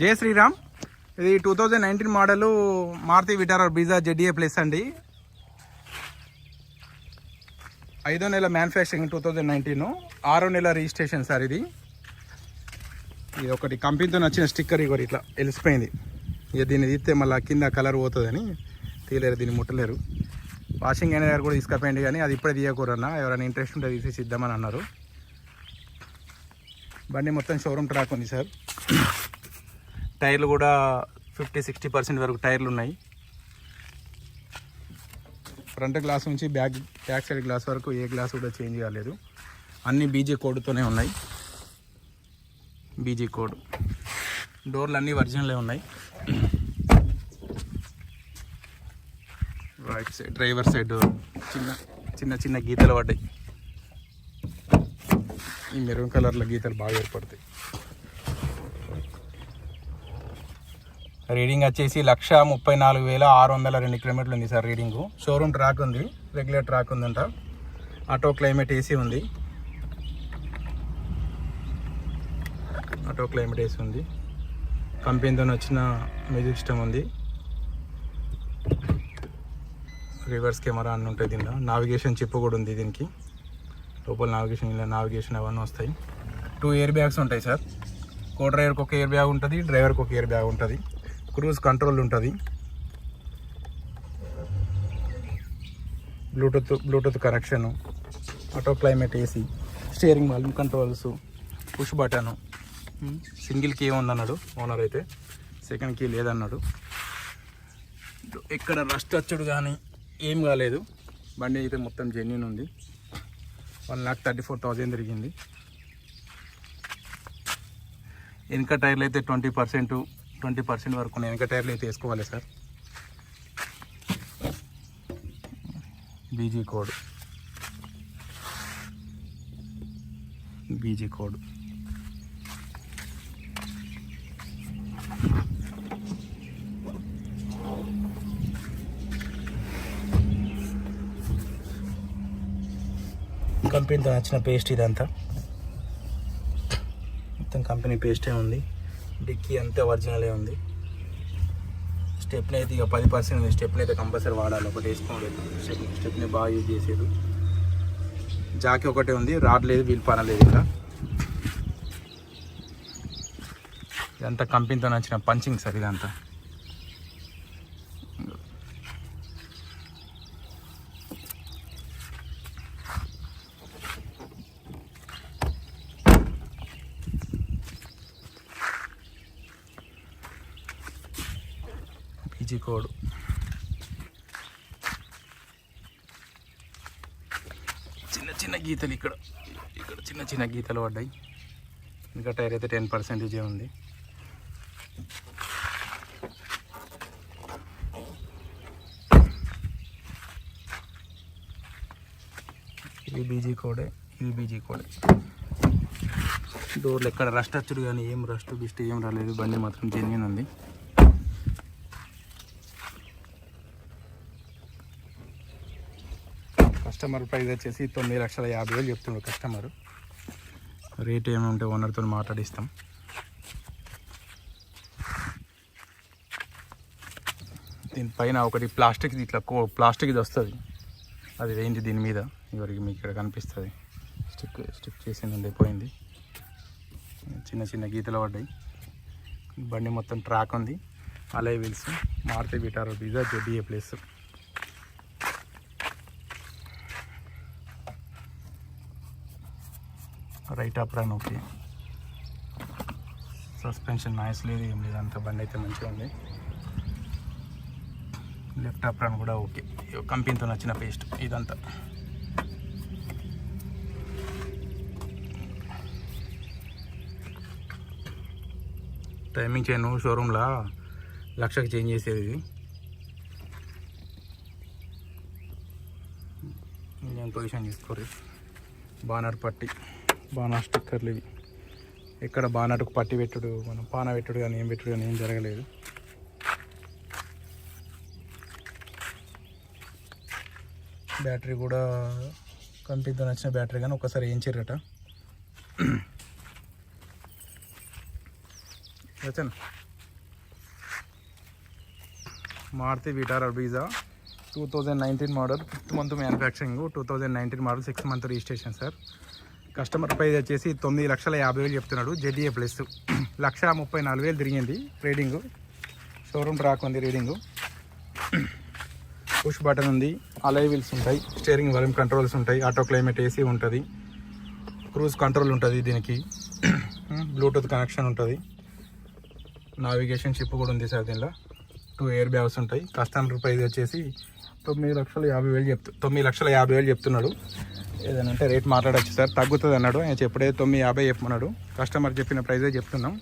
జయ శ్రీరామ్. ఇది two thousand nineteen model Maruti Vitara Brezza Z A plus అండి. ఐదో నెల మ్యానుఫ్యాక్చరింగ్ టూ థౌజండ్ నైన్టీన్ ఆరో నెల రిజిస్ట్రేషన్ సార్ ఇది. ఇది ఒకటి కంపెనీతో నచ్చిన స్టిక్కర్ ఇవ్వరు ఇట్లా వెలిసిపోయింది. ఇక దీన్ని తీస్తే మళ్ళీ కింద కలర్ పోతుందని తీయలేరు దీన్ని ముట్టలేరు. వాషింగ్ అయిన దగ్గర కూడా తీసుకపోయింది కానీ అది ఇప్పుడే తీయకూరన్నా ఎవరైనా ఇంట్రెస్ట్ ఉంటే తీసేసి ఇద్దామని అన్నారు. బండి మొత్తం షోరూమ్ ట్రాక్ ఉంది సార్. టైర్లు కూడా ఫిఫ్టీ సిక్స్టీ పర్సెంట్ వరకు టైర్లు ఉన్నాయి. ఫ్రంట్ గ్లాస్ నుంచి బ్యాక్ బ్యాక్ సైడ్ గ్లాస్ వరకు ఏ గ్లాస్ కూడా చేంజ్ కాలేదు. అన్నీ బీజీ కోడ్తోనే ఉన్నాయి. B G code. డోర్లు అన్నీ ఒరిజినలే ఉన్నాయి. రైట్ సైడ్ డ్రైవర్ సైడ్ చిన్న చిన్న చిన్న గీతలు పడ్డాయి. ఈ మెరూన్ కలర్లో గీతలు బాగా ఏర్పడతాయి. రీడింగ్ వచ్చేసి లక్ష ముప్పై నాలుగు వేల ఆరు వందల రెండు కిలోమీటర్లు ఉంది సార్ రీడింగు. షోరూమ్ ట్రాక్ ఉంది రెగ్యులర్ ట్రాక్ ఉందంట. ఆటో క్లైమేట్ ఏసీ ఉంది. ఆటో క్లైమేట్ ఏసీ ఉంది. కంపెనీతో వచ్చిన మ్యూజిక్ సిస్టమ్ ఉంది. రివర్స్ కెమెరా అన్నీ ఉంటాయి దీనిలో. నావిగేషన్ చిప్ కూడా ఉంది దీనికి. లోపల నావిగేషన్ ఇలా నావిగేషన్ అవన్నీ వస్తాయి. టూ ఇయర్ బ్యాగ్స్ ఉంటాయి సార్. కో డ్రైవర్కి ఒక ఇయర్ బ్యాగ్ ఉంటుంది డ్రైవర్కి ఒక ఇయర్ బ్యాగ్ ఉంటుంది. క్రూజ్ కంట్రోల్ ఉంటుంది. Bluetooth Bluetooth connection auto climate AC steering volume controls push button single key ఉందన్నాడు owner అయితే. సెకండ్ కీ లేదన్నాడు. ఎక్కడ రస్ట్ వచ్చుడు కానీ ఏం కాలేదు. బండి అయితే మొత్తం జెన్యున్ ఉంది. One lakh thirty four thousand తిరిగింది. వెనక టైర్లు అయితే ట్వంటీ పర్సెంట్ ట్వంటీ పర్సెంట్ వరకు ఉన్నాయి వెనక టైర్లు అయితే వేసుకోవాలి sir. B G code. B G code. కంపెనీతో నచ్చిన పేస్ట్ ఇదంతా. మొత్తం కంపెనీ పేస్టే ఉంది. డిక్కీ అంతే ఒరిజినలే ఉంది. స్టెప్ని అయితే ఇక పది పర్సెంట్ ఉంది. స్టెప్ని అయితే కంపల్సరీ వాడాలి. ఒకటి వేసుకోలేదు. స్టెప్ స్టెప్ని బాగా యూజ్ చేసేది జాకీ ఒకటే ఉంది. రాడ్ లేదు వీల్ పనలేదు ఇంకా. ఇదంతా కంపెనీతో నచ్చిన పంచింగ్ సార్ ఇదంతా. P G code. చిన్న చిన్న గీతలు ఇక్కడ. ఇక్కడ చిన్న చిన్న గీతలు పడ్డాయి. ఇంకా టైర్ అయితే టెన్ పర్సెంటేజే ఉంది. ఇది బీజీ కోడే ఈ బీజీ కోడే. డోర్లు ఎక్కడ రస్ట్ వచ్చుడు కానీ ఏం రస్ట్ బిస్ట్ ఏం రాలేదు. బండి మాత్రం జెన్యున్ ఉంది. కస్టమర్ ప్రైస్ వచ్చేసి తొమ్మిది లక్షల యాభై వేలు చెప్తుండ్రు కస్టమర్. రేట్ ఏముంటే ఓనర్తో మాట్లాడిస్తాం. దీనిపైన ఒకటి ప్లాస్టిక్ ఇట్లా కో ప్లాస్టిక్ది వస్తుంది. అది వేయింది దీని మీద. ఇవరికి మీకు ఇక్కడ కనిపిస్తుంది. స్టిక్ స్టిక్ చేసింది ఉండిపోయింది చిన్న చిన్న గీతలు పడ్డాయి. బండి మొత్తం ట్రాక్ ఉంది. Alloy wheels Maruti Vitara Brezza Z A plus. Right up run okay. Suspension noise లేదు ఏం లేదు అంత బండి అయితే మంచిగా ఉంది. లెఫ్ట్ అప్ రన్ కూడా ఓకే. కంపెనీతో నచ్చిన పేస్ట్ ఇదంతా. టైమింగ్ చేయను షోరూంలో లక్షకి చేంజ్ చేసేది ఇది. నేను పొజిషన్ తీసుకోరు బానర్ పట్టి. బాణా స్టిక్కర్లు ఇవి. ఎక్కడ బానర్కు పట్టి పెట్టుడు మనం పాన పెట్టుడు కానీ ఏం పెట్టుడు కానీ ఏం జరగలేదు. బ్యాటరీ కూడా కంపెనీతో నచ్చిన బ్యాటరీ కానీ ఒకసారి ఏం చిరగట వచ్చాను Maruti Vitara Brezza two thousand nineteen model fifth month manufacturing two thousand nineteen model six month registration sir customer price వచ్చేసి తొమ్మిది లక్షల యాభై వేలు చెప్తున్నాడు. ZA plus. లక్ష ముప్పై నాలుగు వేలు తిరిగింది రీడింగు. షోరూమ్ ట్రాక్ ఉంది రీడింగు. పుష్ బటన్ ఉంది. అలై వీల్స్ ఉంటాయి. స్టీరింగ్ వాల్యూమ్ కంట్రోల్స్ ఉంటాయి. ఆటో క్లైమేట్ ఏసీ ఉంటుంది. క్రూజ్ కంట్రోల్ ఉంటుంది దీనికి. బ్లూటూత్ కనెక్షన్ ఉంటుంది. నావిగేషన్ షిప్ కూడా ఉంది సార్ దీనిలో. టూ ఎయిర్ బ్యాగ్స్ ఉంటాయి. కస్టమర్ ప్రైజ్ వచ్చేసి తొమ్మిది లక్షల యాభై వేలు చెప్తు తొమ్మిది లక్షల యాభై వేలు చెప్తున్నాడు. ఏదైనా అంటే రేట్ మాట్లాడచ్చు సార్. తగ్గుతుంది అన్నాడు. ఆయన చెప్పడే తొమ్మిది యాభై చెప్పమన్నాడు. కస్టమర్ చెప్పిన ప్రైజే చెప్తున్నాం.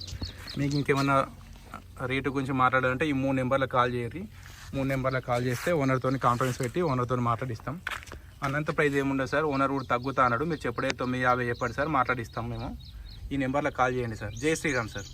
మీకు ఇంకేమన్నా రేటు గురించి మాట్లాడాలంటే ఈ మూడు నెంబర్లకు కాల్ చేయరు మూడు నెంబర్లకు కాల్ చేస్తే ఓనర్తో కాన్ఫరెన్స్ పెట్టి ఓనర్తో మాట్లాడిస్తాం. అన్నంత ప్రైస్ ఏముండదు సార్. ఓనర్ కూడా తగ్గుతా అన్నాడు. మీరు చెప్పడే తొమ్మిది యాభై చెప్పండి సార్. మాట్లాడిస్తాం మేము. ఈ నెంబర్లకు కాల్ చేయండి సార్. జై శ్రీరామ్ సార్.